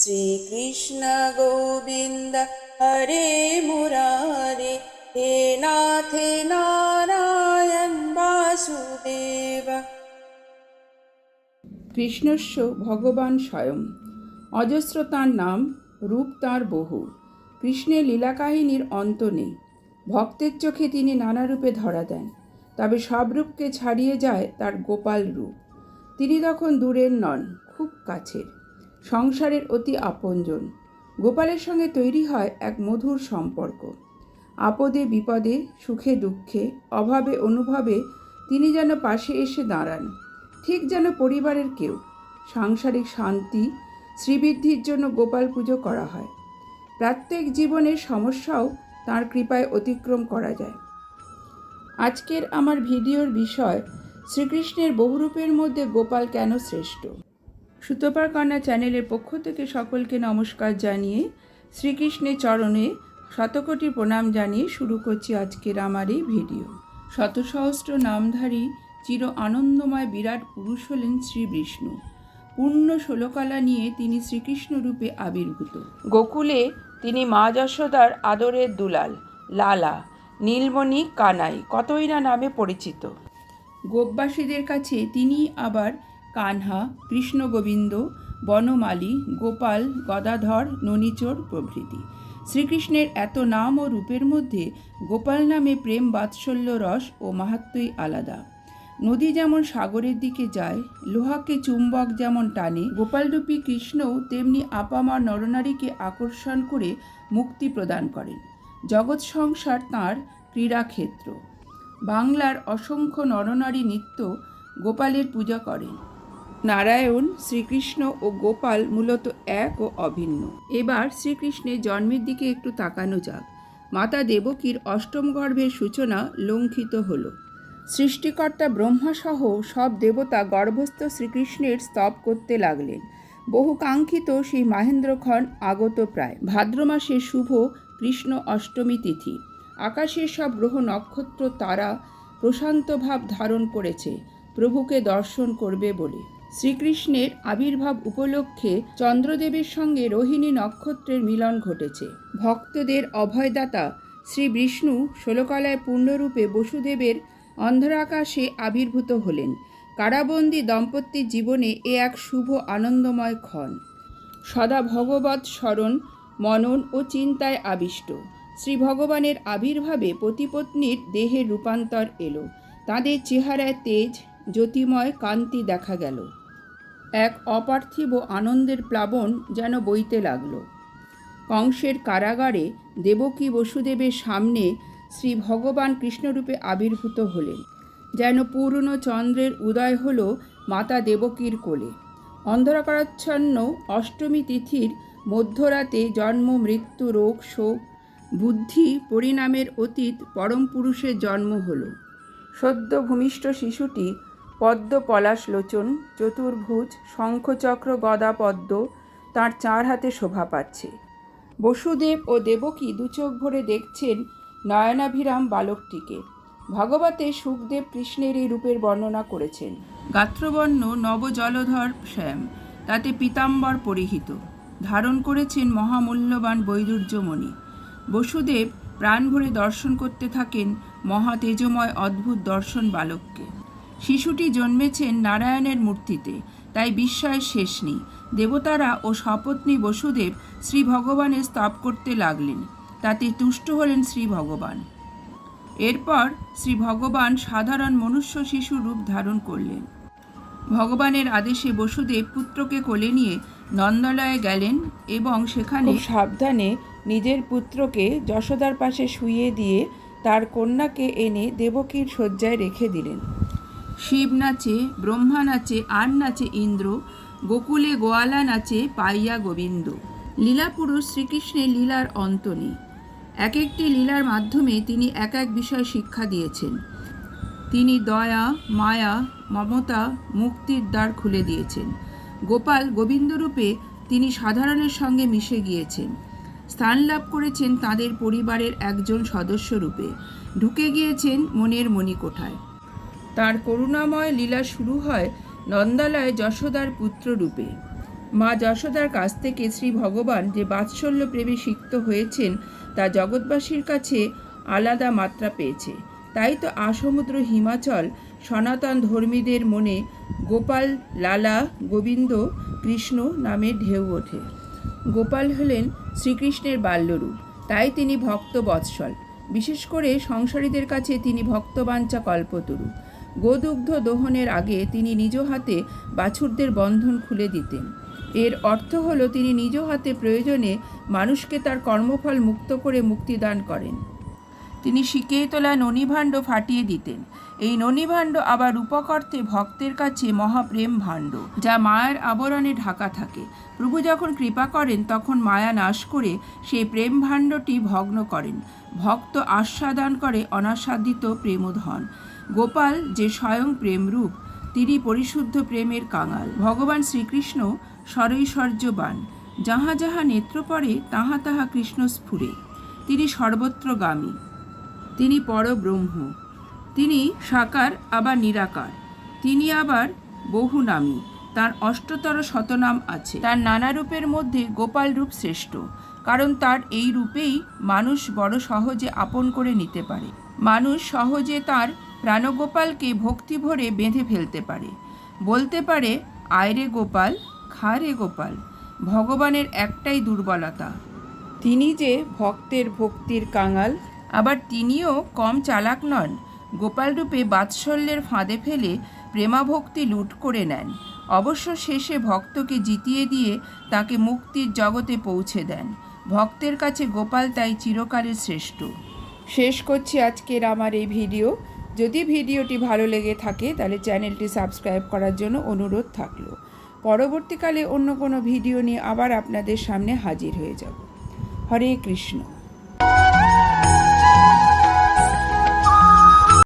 শ্রীকৃষ্ণ গোবিন্দ হরে মুরারে হে নাথে নারায়ণ বাসুদেব। কৃষ্ণস্য ভগবান স্বয়ং, অজস্র তাঁর নাম, রূপ তাঁর বহু। কৃষ্ণের লীলাকাহিনীর অন্ত নেই, ভক্তের চোখে তিনি নানা রূপে ধরা দেন, তবে সব রূপকে ছাড়িয়ে যায় তার গোপাল রূপ। তিনি তখন দূরের নন, খুব কাছের। সংসারের অতি আপনজন। গোপালের সঙ্গে তৈরি হয় এক মধুর সম্পর্ক। আপদে বিপদে, সুখে দুঃখে, অভাবে অনুভবে তিনি যেন পাশে এসে দাঁড়ান। ঠিক যেন পরিবারের কেউ। সাংসারিক শান্তি, শ্রীবৃদ্ধির জন্য গোপাল পুজো করা হয়। প্রত্যেক জীবনের সমস্যাও তার কৃপায় অতিক্রম করা যায়। আজকের আমার ভিডিওর বিষয়, শ্রীকৃষ্ণের বহুরূপের মধ্যে গোপাল কেন শ্রেষ্ঠ? সুতপার কন্যা চ্যানেলের পক্ষ থেকে সকলকে নমস্কার জানিয়ে শ্রীকৃষ্ণের চরণে শতকোটি প্রণাম জানিয়ে শুরু করছি আজকের আমার এই ভিডিও। শত সহস্র নামধারী চির আনন্দময় বিরাট পুরুষ হলেন শ্রী বিষ্ণু। পূর্ণ ষোলকলা নিয়ে তিনি শ্রীকৃষ্ণ রূপে আবির্ভূত। গোকুলে তিনি মা যশোদার আদরের দুলাল, লালা, নীলমণি কানাই, কতই না নামে পরিচিত। গোপবাসীদের কাছে তিনি আবার কানহা কৃষ্ণ গোবিন্দ বনমালী, গোপাল, গদাধর, ননিচোর প্রভৃতি। শ্রীকৃষ্ণের এত নাম ও রূপের মধ্যে গোপাল নামে প্রেম, বাৎসল্য, রস ও মাহাত্মই আলাদা। নদী যেমন সাগরের দিকে যায়, লোহাকে চুম্বক যেমন টানে, গোপালরূপী কৃষ্ণও তেমনি আপামার নরনারীকে আকর্ষণ করে মুক্তি প্রদান করেন। জগৎ সংসার তাঁর ক্রীড়াক্ষেত্র। বাংলার অসংখ্য নরনারী নিত্য গোপালের পূজা করেন। নারায়ণ, শ্রীকৃষ্ণ ও গোপাল মূলত এক ও অভিন্ন। এবার শ্রীকৃষ্ণের জন্মের দিকে একটু তাকানো যাক। মাতা দেবকীর অষ্টম গর্ভের সূচনা লঙ্ঘিত হল। সৃষ্টিকর্তা ব্রহ্মাসহ সব দেবতা গর্ভস্থ শ্রীকৃষ্ণের স্তব করতে লাগলেন। বহু কাঙ্ক্ষিত সেই মাহেন্দ্রক্ষণ আগত প্রায়। ভাদ্র মাসে শুভ কৃষ্ণ অষ্টমী তিথি। আকাশের সব গ্রহ, নক্ষত্র, তারা প্রশান্ত ভাব ধারণ করেছে। প্রভুকে দর্শন করবে বলে। শ্রীকৃষ্ণের আবির্ভাব উপলক্ষে চন্দ্রদেবের সঙ্গে রোহিণী নক্ষত্রের মিলন ঘটেছে। ভক্তদের অভয়দাতা শ্রী বিষ্ণু ষোলকলায় পূর্ণরূপে বসুদেবের অন্ধরাকাশে আবির্ভূত হলেন। কারাবন্দী দম্পতির জীবনে এ এক শুভ আনন্দময় ক্ষণ। সদা ভগবৎ স্মরণ, মনন ও চিন্তায় আবিষ্ট। শ্রী ভগবানের আবির্ভাবে পতিপত্নীর দেহের রূপান্তর এলো। তাদের চেহারায় তেজ, জ্যোতিময় কান্তি দেখা গেল। এক অপার্থিব আনন্দের প্লাবন যেন বইতে লাগল। কংসের কারাগারে দেবকী বসুদেবের সামনে শ্রী ভগবান কৃষ্ণরূপে আবির্ভূত হলেন। যেন পূর্ণ চন্দ্রের উদয় হল মাতা দেবকীর কোলে। অন্ধকারাচ্ছন্ন অষ্টমী তিথির মধ্যরাতে জন্ম, মৃত্যু, রোগ, শোক, বুদ্ধি পরিণামের অতীত পরম পুরুষের জন্ম হল। সদ্য ভূমিষ্ঠ শিশুটি পদ্ম পলাশ লোচন, চতুর্ভুজ, শঙ্খচক্র গদা পদ্ম তার চার হাতে শোভা পাচ্ছে। বসুদেব ও দেবকী দু চোখ ভরে দেখছেন নয়নাভিরাম বালকটিকে। ভগবতে সুখদেব কৃষ্ণের এই রূপের বর্ণনা করেছেন। গাত্রবর্ণ নবজলধর শ্যাম, তাতে পীতাম্বর পরিহিত। ধারণ করেছেন মহামূল্যবান বৈদুর্যমণি। বসুদেব প্রাণ ভরে দর্শন করতে থাকেন মহা তেজময় অদ্ভুত দর্শন বালককে। শিশুটি জন্মেছেন নারায়ণের মূর্তিতে, তাই বিস্ময়ের শেষ নেই। দেবতারা ও সপত্নী বসুদেব শ্রী ভগবানের স্তব করতে লাগলেন, তাতে তুষ্ট হলেন শ্রী ভগবান এরপর শ্রী ভগবান সাধারণ মনুষ্য শিশু রূপ ধারণ করলেন। ভগবানের আদেশে বসুদেব পুত্রকে কোলে নিয়ে নন্দলয়ে গেলেন এবং সেখানে সাবধানে নিজের পুত্রকে যশোদার পাশে শুইয়ে দিয়ে তার কন্যাকে এনে দেবকীর শয্যায় রেখে দিলেন। শিব নাচে, ব্রহ্মা নাচে, আর নাচে ইন্দ্র, গোকুলে গোয়ালা নাচে পাইয়া গোবিন্দ। লীলাপুরুষ শ্রীকৃষ্ণের লীলার অন্ত নেই। এক একটি লীলার মাধ্যমে তিনি এক এক বিষয় শিক্ষা দিয়েছেন। তিনি দয়া, মায়া, মমতা, মুক্তির দ্বার খুলে দিয়েছেন। গোপাল গোবিন্দরূপে তিনি সাধারণের সঙ্গে মিশে গিয়েছেন। স্থান লাভ করেছেন তাদের পরিবারের একজন সদস্য রূপে ঢুকে গিয়েছেন মনের মণিকোঠায়। তার করুণাময় লীলা শুরু হয় নন্দালয় যশোদার পুত্র রূপে। মা যশোদার কাছ থেকে শ্রী ভগবান যে বাৎসল্য প্রেমে সিক্ত হয়েছেন, তা জগৎবাসীর কাছে আলাদা মাত্রা পেয়েছে। তাই তো আসমুদ্র হিমাচল, সনাতন ধর্মীদের মনে গোপাল, লালা, গোবিন্দ, কৃষ্ণ নামে ঢেউ ওঠে। গোপাল হলেন শ্রীকৃষ্ণের বাল্যরূপ, তাই তিনি ভক্ত বৎসল। বিশেষ করে সংসারীদের কাছে তিনি ভক্তবাঞ্চা কল্পতরু। গোদুগ্ধ দোহনের আগে তিনি নিজ হাতে বাছুরদের বন্ধন খুলে দিতেন। এর অর্থ হলো তিনি নিজ হাতে প্রয়োজনে মানুষকে তার কর্মফল মুক্ত করে মুক্তিদান করেন। তিনি শিকেই তোলা ননিভাণ্ড ফাটিয়ে দিতেন। এই ননিভাণ্ড আবার রূপকর্তে ভক্তের কাছে মহাপ্রেম ভাণ্ড, যা মায়ার আবরণে ঢাকা থাকে। প্রভু যখন কৃপা করেন, তখন মায়া নাশ করে সেই প্রেম ভাণ্ডটি ভগ্ন করেন। ভক্ত আস্বাদন করে অনাস্বাদিত প্রেমধন। গোপাল যে স্বয়ং প্রেমরূপ, তিনি পরিশুদ্ধ প্রেমের কাঙাল। ভগবান শ্রীকৃষ্ণ সরৈশ্বর্যবান যাহা যাহা নেত্র পড়ে, তাহা তাহা কৃষ্ণ স্ফুরে তিনি সর্বত্রগামী। তিনি পরব্রহ্ম। তিনি সাকার, আবার নিরাকার। তিনি আবার বহু নামী তার অষ্টতর শতনাম আছে। তার নানা রূপের মধ্যে গোপাল রূপ শ্রেষ্ঠ। কারণ তার এই রূপেই মানুষ বড় সহজে আপন করে নিতে পারে। মানুষ সহজে তার প্রাণগোপালকে ভক্তি ভরে বেঁধে ফেলতে পারে। বলতে পারে আয়রে গোপাল খা রে গোপাল ভগবানের একটাই দুর্বলতা। তিনি যে ভক্তের ভক্তির কাঙাল। আবার তিনিও কম চালাক নন। গোপাল রূপে বাৎসল্যের ফাঁদে ফেলে প্রেমাভক্তি লুট করে নেন। অবশ্য শেষে ভক্তকে জিতিয়ে দিয়ে তাকে মুক্তির জগতে পৌঁছে দেন। ভক্তের কাছে গোপাল তাই চিরকালের শ্রেষ্ঠ। শেষ করছি আজকের আমার এই ভিডিও। যদি ভিডিওটি ভালো লেগে থাকে, তাহলে চ্যানেলটি সাবস্ক্রাইব করার জন্য অনুরোধ থাকল। পরবর্তীকালে অন্য কোনো ভিডিও নিয়ে আবার আপনাদের সামনে হাজির হয়ে যাব। হরে কৃষ্ণ।